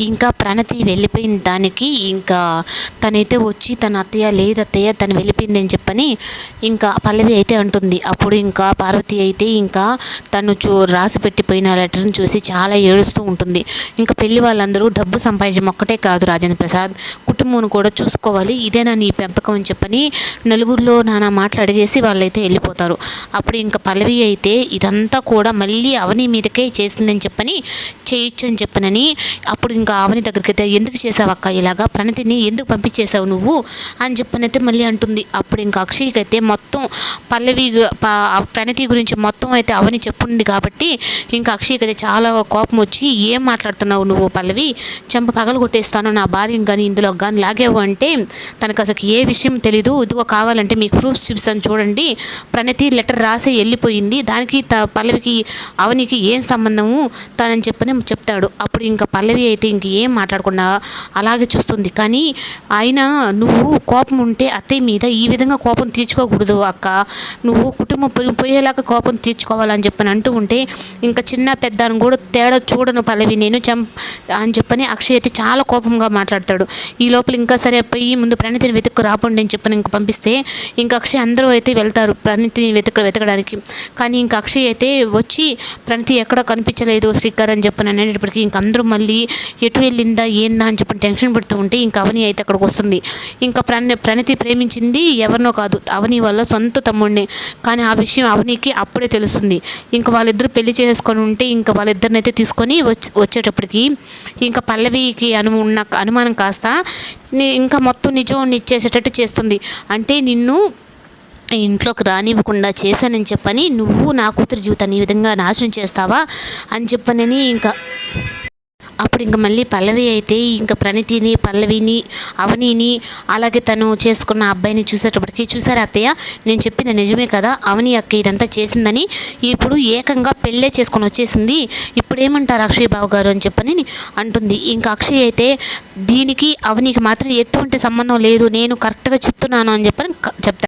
ఇంకా ప్రణతి వెళ్ళిపోయిన దానికి ఇంకా తనైతే వచ్చి తన అత్తయ్య లేదు అత్తయ్య తను వెళ్ళిపోయింది అని చెప్పని ఇంకా పల్లవి అయితే అంటుంది. అప్పుడు ఇంకా పార్వతి అయితే ఇంకా తను చూ రాసి పెట్టిపోయిన లెటర్ని చూసి చాలా ఏడుస్తూ ఉంటుంది. ఇంకా పెళ్ళి వాళ్ళందరూ డబ్బు సంపాదించడం ఒక్కటే కాదు రాజేంద్ర ప్రసాద్. కుటుంబం కూడా చూసుకోవాలి. ఇదేనా నీ పెంపకం అని చెప్పని నలుగురిలో నానా మాటలు అడిగేసి వాళ్ళైతే వెళ్ళిపోతారు. అప్పుడు ఇంకా పల్లవి అయితే ఇదంతా కూడా మళ్ళీ అవని మీదకే చేసిందని చెప్పని చేయొచ్చు అని చెప్పనని అప్పుడు ఇంకా ఇంకా ఆవని దగ్గరికి అయితే ఎందుకు చేసావు అక్క ఇలాగా? ప్రణతిని ఎందుకు పంపించేశావు నువ్వు? అని చెప్పనైతే మళ్ళీ అంటుంది. అప్పుడు ఇంకా అక్షయ్కి అయితే మొత్తం పల్లవి ప్రణతి గురించి మొత్తం అయితే అవని చెప్పుంది కాబట్టి ఇంకా అక్షయ్కి అయితే చాలా కోపం వచ్చి ఏం మాట్లాడుతున్నావు నువ్వు పల్లవి? చెంప పగలు కొట్టేస్తాను నా భార్యని కానీ ఇందులో కానీ లాగేవు అంటే తనకు అసలు ఏ విషయం తెలీదు. ఇదిగో కావాలంటే మీకు ప్రూఫ్స్ చూపిస్తాను చూడండి. ప్రణతి లెటర్ రాసి వెళ్ళిపోయింది. దానికి త పల్లవికి అవనికి ఏం సంబంధము? తనని చెప్పని చెప్తాడు. అప్పుడు ఇంకా పల్లవి అయితే ఇంక ఏం మాట్లాడకుండా అలాగే చూస్తుంది. కానీ ఆయన నువ్వు కోపం ఉంటే అత్తయ్య మీద ఈ విధంగా కోపం తీర్చుకోకూడదు అక్క. నువ్వు కుటుంబం పోయేలాగా కోపం తీర్చుకోవాలని చెప్పని అంటూ ఉంటే ఇంకా చిన్న పెద్ద అని కూడా తేడా చూడను పల్లవి. నేను చం అని చెప్పని అక్షయ్ అయితే చాలా కోపంగా మాట్లాడతాడు. ఈ లోపల ఇంకా సరే పోయి ముందు ప్రణితిని వెతుక్కు రాపండి అని చెప్పని ఇంక పంపిస్తే ఇంకా అక్షయ్ అందరూ అయితే వెళ్తారు ప్రణితిని వెతక వెతకడానికి. కానీ ఇంకా అక్షయ్ అయితే వచ్చి ప్రణితి ఎక్కడ కనిపించలేదు శ్రీకర్ అని చెప్పని అనేటప్పటికీ ఇంక అందరూ మళ్ళీ ఎటు వెళ్ళిందా ఏందా అని చెప్పి టెన్షన్ పడుతూ ఉంటే ఇంకా అవని అయితే అక్కడికి వస్తుంది. ఇంకా ప్రణి ప్రణతి ప్రేమించింది ఎవరినో కాదు అవని వల్ల సొంత తమ్ముడిని. కానీ ఆ విషయం అవనికి అప్పుడే తెలుస్తుంది. ఇంకా వాళ్ళిద్దరూ పెళ్ళి చేసుకొని ఉంటే ఇంకా వాళ్ళిద్దరిని అయితే తీసుకొని వచ్చేటప్పటికి ఇంకా పల్లవికి అను ఉన్న అనుమానం కాస్త ఇంకా మొత్తం నిజం ఇచ్చేసేటట్టు చేస్తుంది. అంటే నిన్ను ఇంట్లోకి రానివ్వకుండా చేశానని చెప్పని నువ్వు నా కూతురు జీవితాన్ని ఈ విధంగా నాశనం చేస్తావా అని చెప్పనని ఇంకా అప్పుడు ఇంక మళ్ళీ పల్లవి అయితే ఇంకా ప్రణితిని పల్లవిని అవనిని అలాగే తను చేసుకున్న అబ్బాయిని చూసేటప్పటికి చూసారా అత్తయ్య నేను చెప్పింది నిజమే కదా? అవని అక్క ఇదంతా చేసిందని ఇప్పుడు ఏకంగా పెళ్ళే చేసుకొని వచ్చేసింది. ఇప్పుడు ఏమంటారు అక్షయ్ బాబు గారు అని చెప్పని అంటుంది. ఇంకా అక్షయ్ అయితే దీనికి అవనికి మాత్రం ఎటువంటి సంబంధం లేదు. నేను కరెక్ట్గా చెప్తున్నాను అని చెప్పని చెప్తాను